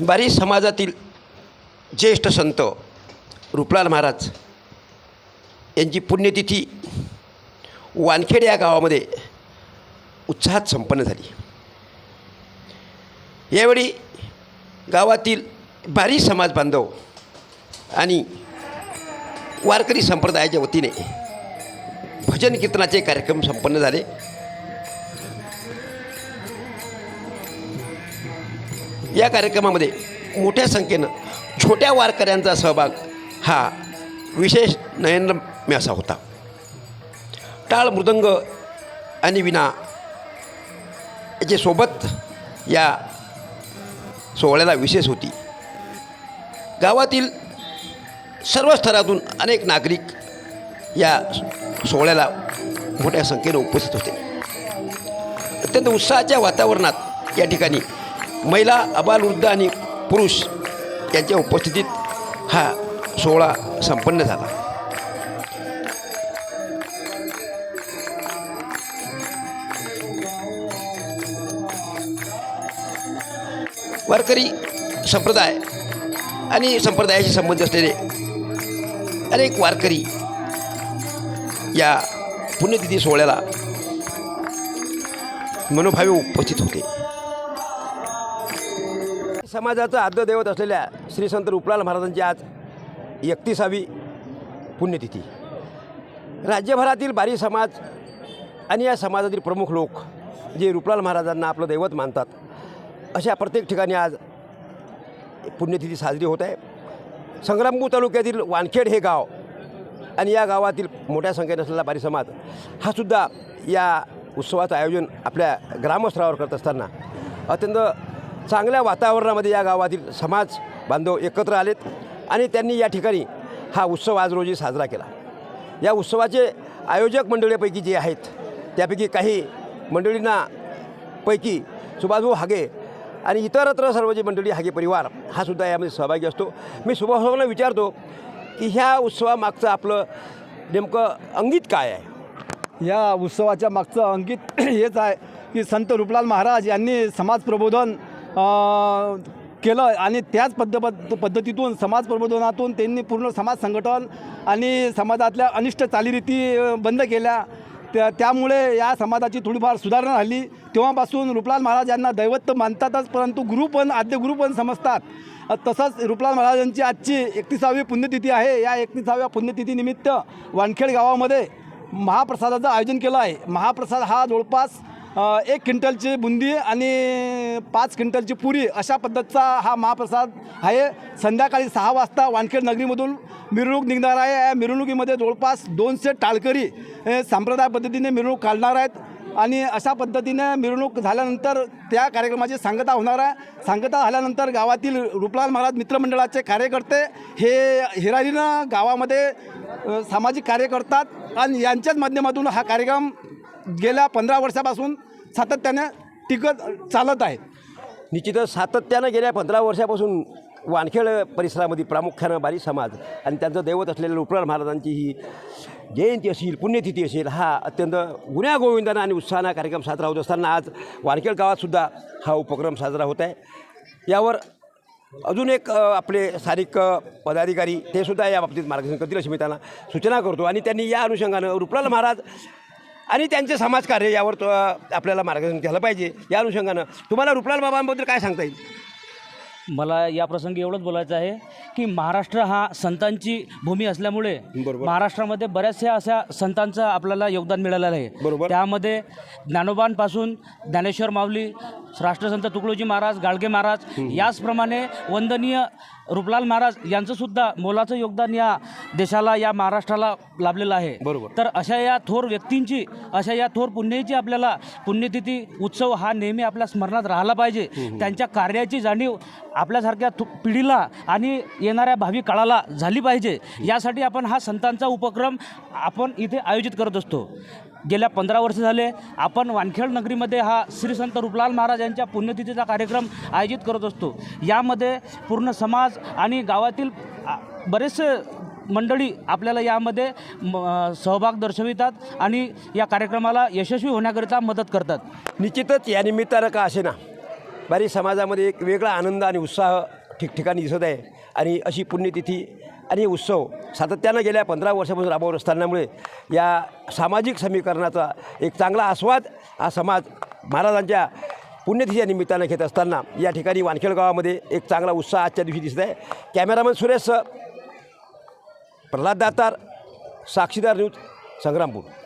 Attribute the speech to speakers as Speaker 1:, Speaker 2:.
Speaker 1: बारी समाजातील ज्येष्ठ संत रुपलाल महाराज यांची पुण्यतिथी वानखेड या गावामध्ये उत्साहात संपन्न झाली. यावेळी गावातील बारी समाज बांधव आणि वारकरी संप्रदायाच्या वतीने भजन कीर्तनाचे कार्यक्रम संपन्न झाले. या कार्यक्रमामध्ये मोठ्या संख्येनं छोट्या वारकऱ्यांचा सहभाग हा विशेष नयनरम्य असा होता. टाळ मृदंग आणि विना याचे सोबत या सोहळ्याला विशेष होती. गावातील सर्व स्तरातून अनेक नागरिक या सोहळ्याला मोठ्या संख्येनं उपस्थित होते. अत्यंत उत्साहाच्या वातावरणात या ठिकाणी महिला अबालवृद्ध आणि पुरुष यांच्या उपस्थितीत हा सोहळा संपन्न झाला. वारकरी संप्रदाय आणि संप्रदायाशी संबंध असलेले अनेक वारकरी या पुण्यतिथी सोहळ्याला मनोभावे उपस्थित होते. समाजाचा आद्यदैवत असलेल्या श्री संत रुपलाल महाराजांची आज एकतीसावी पुण्यतिथी. राज्यभरातील बारी समाज आणि या समाजातील प्रमुख लोक जे रुपलाल महाराजांना आपलं दैवत मानतात अशा प्रत्येक ठिकाणी आज पुण्यतिथी साजरी होत आहे. संग्रामपूर तालुक्यातील वानखेड हे गाव आणि या गावातील मोठ्या संख्येने असलेला बारी समाज हा सुद्धा या उत्सवाचं आयोजन आपल्या ग्रामस्तरावर करत असताना अत्यंत चांगल्या वातावरणामध्ये या गावातील समाज बांधव एकत्र आलेत आणि त्यांनी या ठिकाणी हा उत्सव आज रोजी साजरा केला. या उत्सवाचे आयोजक मंडळीपैकी जे आहेत त्यापैकी काही मंडळींना पैकी सुभाषभाऊ हागे आणि इतरत्र सर्व जे मंडळी हागे परिवार हा सुद्धा यामध्ये सहभागी असतो. मी सुभाषभाऊंना विचारतो की ह्या उत्सवामागचं आपलं नेमकं अंगित काय आहे?
Speaker 2: या उत्सवाच्या मागचं अंकित हेच आहे की संत रूपलाल महाराज यांनी समाज प्रबोधन केलं आणि त्याच पद्ध पद्धतीतून समाज प्रबोधनातून त्यांनी पूर्ण समाज संघटन आणि समाजातल्या अनिष्ट चालीरीती बंद केल्या. त्या त्यामुळे या समाजाची थोडीफार सुधारणा झाली. तेव्हापासून रुपलाल महाराज यांना दैवत मानतातच परंतु गुरु पण आद्य गुरु पण समजतात. तसंच रूपलाल महाराजांची आजची एकतीसावी पुण्यतिथी आहे. या एकतीसाव्या पुण्यतिथीनिमित्त वानखेड गावामध्ये महाप्रसादाचं आयोजन केलं आहे. महाप्रसाद हा जवळपास एक क्विंटलची बुंदी आणि पाच क्विंटलची पुरी अशा पद्धतीचा हा महाप्रसाद आहे. संध्याकाळी सहा वाजता वानखेड नगरीमधून मिरवणूक निघणार आहे. या मिरवणुकीमध्ये जवळपास दोनशे टाळकरी हे संप्रदाय पद्धतीने मिरवणूक काढणार आहेत आणि अशा पद्धतीने मिरवणूक झाल्यानंतर त्या कार्यक्रमाची सांगता होणार आहे. सांगता झाल्यानंतर गावातील रूपलाल महाराज मित्रमंडळाचे कार्यकर्ते हे हिरारीनं गावामध्ये सामाजिक कार्य करतात आणि यांच्याच माध्यमातून हा कार्यक्रम गेल्या पंधरा वर्षापासून सातत्यानं टिकत चालत आहे.
Speaker 1: निश्चितच सातत्यानं गेल्या पंधरा वर्षापासून वानखेड परिसरामध्ये प्रामुख्यानं बारी समाज आणि त्यांचं दैवत असलेल्या रुपलाल महाराजांची ही जयंती असेल पुण्यतिथी असेल हा अत्यंत गुण्यागोविंदानं आणि उत्साहानं कार्यक्रम साजरा होत असताना आज वानखेड गावातसुद्धा हा उपक्रम साजरा होत आहे. यावर अजून एक आपले स्थानिक पदाधिकारी ते सुद्धा या बाबतीत मार्गदर्शन करतील अशी मी त्यांना सूचना करतो. आणि त्यांनी या अनुषंगानं रुपलाल महाराज आणि त्यांचे समाजकार्य यावर तो आपल्याला मार्गदर्शन केलं पाहिजे. या अनुषंगानं तुम्हाला रुपलाल बाबांबद्दल काय सांगता येईल?
Speaker 3: मला या प्रसंगी एवढंच बोलायचं आहे की महाराष्ट्र हा संतांची भूमी असल्यामुळे
Speaker 1: बरोबर.
Speaker 3: महाराष्ट्रामध्ये बऱ्याचशा अशा संतांचं आपल्याला योगदान मिळालेलं आहे
Speaker 1: बरोबर.
Speaker 3: त्यामध्ये ज्ञानोबांपासून ज्ञानेश्वर माऊली राष्ट्रसंत तुकडोजी महाराज गाडगे महाराज याचप्रमाणे वंदनीय रूपलाल महाराज यांचं सुद्धा मोलाचं योगदान या देशाला या महाराष्ट्राला लाभलेलं आहे
Speaker 1: बरोबर.
Speaker 3: तर अशा या थोर व्यक्तींची अशा या थोर पुण्याची आपल्याला पुण्यतिथी उत्सव हा नेहमी आपल्या स्मरणात राहिला पाहिजे त्यांच्या कार्याची जाणीव आपल्यासारख्या तु पिढीला आणि येणाऱ्या भावी काळाला झाली पाहिजे. यासाठी आपण हा संतांचा उपक्रम आपण इथे आयोजित करत असतो. गेल्या पंधरा वर्ष झाले आपण वानखेड नगरीमध्ये हा श्री संत रूपलाल महाराज यांच्या पुण्यतिथीचा कार्यक्रम आयोजित करत असतो. यामध्ये पूर्ण समाज आणि गावातील बरेचसे मंडळी आपल्याला यामध्ये म, सहभाग दर्शवितात आणि या कार्यक्रमाला यशस्वी होण्याकरिता मदत करतात.
Speaker 1: निश्चितच या निमित्तानं का असे ना बारी समाजामध्ये एक वेगळा आनंद आणि उत्साह ठिकठिकाणी दिसत आहे. आणि अशी पुण्यतिथी आणि उत्सव सातत्यानं गेल्या पंधरा वर्षापासून राबवत असतानामुळे या सामाजिक समीकरणाचा एक चांगला आस्वाद हा समाज महाराजांच्या पुण्यतिथीच्या निमित्तानं घेत असताना या ठिकाणी वानखेड गावामध्ये एक चांगला उत्साह आजच्या दिवशी दिसत आहे. कॅमेरामन सुरेश प्रल्हाद दातार साक्षीदार न्यूज संग्रामपूर.